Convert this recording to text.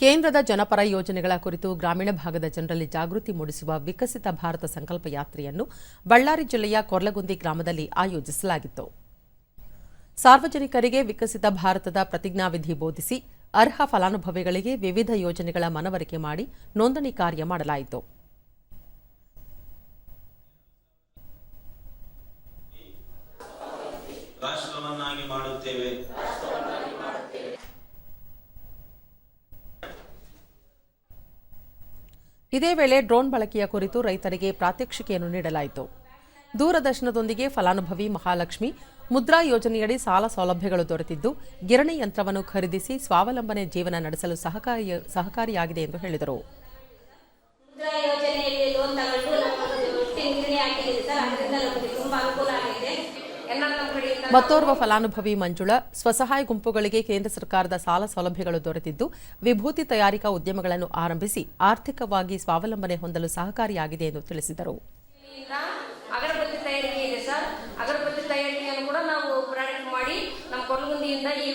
ಕೇಂದ್ರದ ಜನಪರ ಯೋಜನೆಗಳ ಕುರಿತು ಗ್ರಾಮೀಣ ಭಾಗದ ಜನರಲ್ಲಿ ಜಾಗೃತಿ ಮೂಡಿಸುವ ವಿಕಸಿತ ಭಾರತ ಸಂಕಲ್ಪ ಯಾತ್ರೆಯನ್ನು ಬಳ್ಳಾರಿ ಜಿಲ್ಲೆಯ ಕೊರ್ಲಗುಂದಿ ಗ್ರಾಮದಲ್ಲಿ ಆಯೋಜಿಸಲಾಗಿತ್ತು. ಸಾರ್ವಜನಿಕರಿಗೆ ವಿಕಸಿತ ಭಾರತದ ಪ್ರತಿಜ್ಞಾವಿಧಿ ಬೋಧಿಸಿ ಅರ್ಹ ಫಲಾನುಭವಿಗಳಿಗೆ ವಿವಿಧ ಯೋಜನೆಗಳ ಮನವರಿಕೆ ಮಾಡಿ ನೋಂದಣಿ ಕಾರ್ಯ ಮಾಡಲಾಯಿತು. ರಾಷ್ಟ್ರವನ್ನಾಗಿ ಮಾಡುತ್ತೇವೆ. ಇದೇ ವೇಳೆ ಡ್ರೋನ್ ಬಳಕೆಯ ಕುರಿತು ರೈತರಿಗೆ ಪ್ರಾತ್ಯಕ್ಷಿಕೆಯನ್ನು ನೀಡಲಾಯಿತು. ದೂರದರ್ಶನದೊಂದಿಗೆ ಫಲಾನುಭವಿ ಮಹಾಲಕ್ಷ್ಮಿ, ಮುದ್ರಾ ಯೋಜನೆಯಡಿ ಸಾಲ ಸೌಲಭ್ಯಗಳು ದೊರೆತಿದ್ದು, ಗಿರಣಿ ಯಂತ್ರವನ್ನು ಖರೀದಿಸಿ ಸ್ವಾವಲಂಬನೆ ಜೀವನ ನಡೆಸಲು ಸಹಕಾರಿ ಸಹಕಾರಿಯಾಗಿದೆ ಎಂದು ಹೇಳಿದರು. ಮತ್ತೋರ್ವ ಫಲಾನುಭವಿ ಮಂಜುಳ, ಸ್ವಸಹಾಯ ಗುಂಪುಗಳಿಗೆ ಕೇಂದ್ರ ಸರ್ಕಾರದ ಸಾಲ ಸೌಲಭ್ಯಗಳು ದೊರೆತಿದ್ದು, ವಿಭೂತಿ ತಯಾರಿಕಾ ಉದ್ಯಮಗಳನ್ನು ಆರಂಭಿಸಿ ಆರ್ಥಿಕವಾಗಿ ಸ್ವಾವಲಂಬನೆ ಹೊಂದಲು ಸಹಕಾರಿಯಾಗಿದೆ ಎಂದು ತಿಳಿಸಿದರು. ಅಗರಬತ್ತಿ ತಯಾರಿಕೆ ಇದೆ ಸರ್. ಅಗರಬತ್ತಿ ತಯಾರಿಕೆಯನ್ನು ಕೂಡ ನಾವು ಪ್ರಾಡಕ್ಟ್ ಮಾಡಿ, ನಮ್ಮ ಕೊರಗುಂದಿಯಿಂದ ಈ